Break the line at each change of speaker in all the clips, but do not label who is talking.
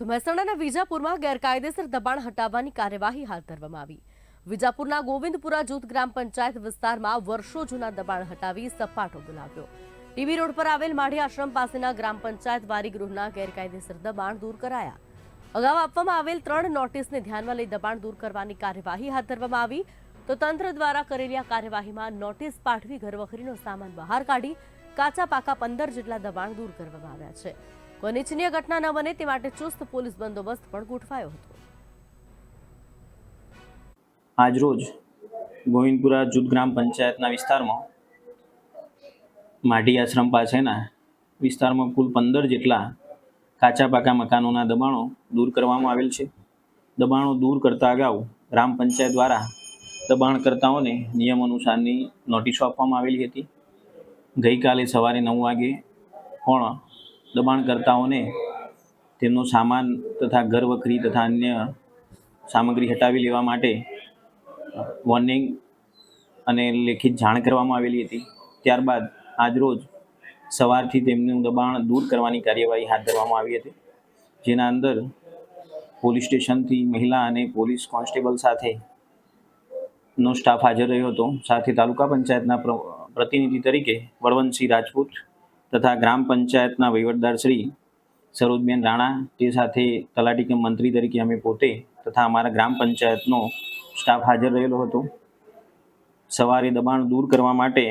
તો મહેસાણાના વિજાપુરમાં ગેરકાયદેસર દબાણ હટાવવાની કાર્યવાહી હાથ ધરવામાં આવી. વિજાપુરના ગોવિંદપુરા જૂથ ગ્રામ પંચાયત વિસ્તારમાં વર્ષો જૂના દબાણ હટાવી સપાટો બોલાવ્યો. ટીવી રોડ પર આવેલ માઢી આશ્રમ પાસેના ગ્રામ પંચાયત વારીગૃહના ગેરકાયદેસર દબાણ દૂર કરાયા. અગાઉ આપવામાં આવેલ ત્રણ નોટિસને ધ્યાનમાં લઈ દબાણ દૂર કરવાની કાર્યવાહી હાથ ધરવામાં આવી. તો તંત્ર દ્વારા કરેલી આ કાર્યવાહીમાં નોટિસ પાઠવી ઘરવખરીનો સામાન બહાર કાઢી, કાચા પાકા પંદર જેટલા દબાણ દૂર કરવામાં આવ્યા છે. કોઈ નીચનીય ઘટના ન બને તે માટે ચુસ્ત પોલીસ બંદોબસ્ત પણ ગોઠવાયો હતો.
આજરોજ ગોવિંદપુરા જૂથ ગ્રામ પંચાયતના વિસ્તારમાં માઢી આશ્રમ પાસેના વિસ્તારમાં કુલ પંદર જેટલા કાચા પાકા મકાનોના દબાણો દૂર કરવામાં આવેલ છે. દબાણો દૂર કરતા અગાઉ ગ્રામ પંચાયત દ્વારા દબાણકર્તાઓને નિયમ અનુસારની નોટિસો આપવામાં આવેલી હતી. ગઈકાલે સવારે નવ વાગે પણ દબાણકર્તાઓને તેમનો સામાન તથા ઘર વખરી તથા અન્ય સામગ્રી હટાવી લેવા માટે વોર્નિંગ અને લેખિત જાણ કરવામાં આવેલી હતી. ત્યારબાદ આજરોજ સવારથી તેમનું દબાણ દૂર કરવાની કાર્યવાહી હાથ ધરવામાં આવી હતી, જેના અંદર પોલીસ સ્ટેશનથી મહિલા અને પોલીસ કોન્સ્ટેબલ સાથે નો સ્ટાફ હાજર રહ્યો હતો. સાથે તાલુકા પંચાયતના પ્ર- પ્રતિનિધિ તરીકે વળવંતસિંહ રાજપૂત તથા ગ્રામ પંચાયતના વહીવટદાર શ્રી સરોજબેન રાણા તે સાથે તલાટી કે મંત્રી તરીકે અમે પોતે તથા અમારા ગ્રામ પંચાયતનો સ્ટાફ હાજર રહેલો હતો. સવારે દબાણ દૂર કરવા માટે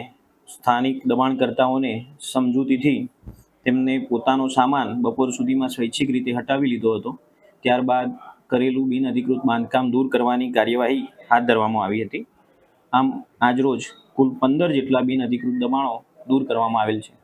સ્થાનિક દબાણકર્તાઓને સમજૂતીથી તેમને પોતાનો સામાન બપોર સુધીમાં સ્વૈચ્છિક રીતે હટાવી લીધો હતો. ત્યારબાદ કરેલું બિન અધિકૃત બાંધકામ દૂર કરવાની કાર્યવાહી હાથ ધરવામાં આવી હતી. આમ આજરોજ કુલ પંદર જેટલા બિન અધિકૃત દબાણો દૂર કરવામાં આવેલ છે.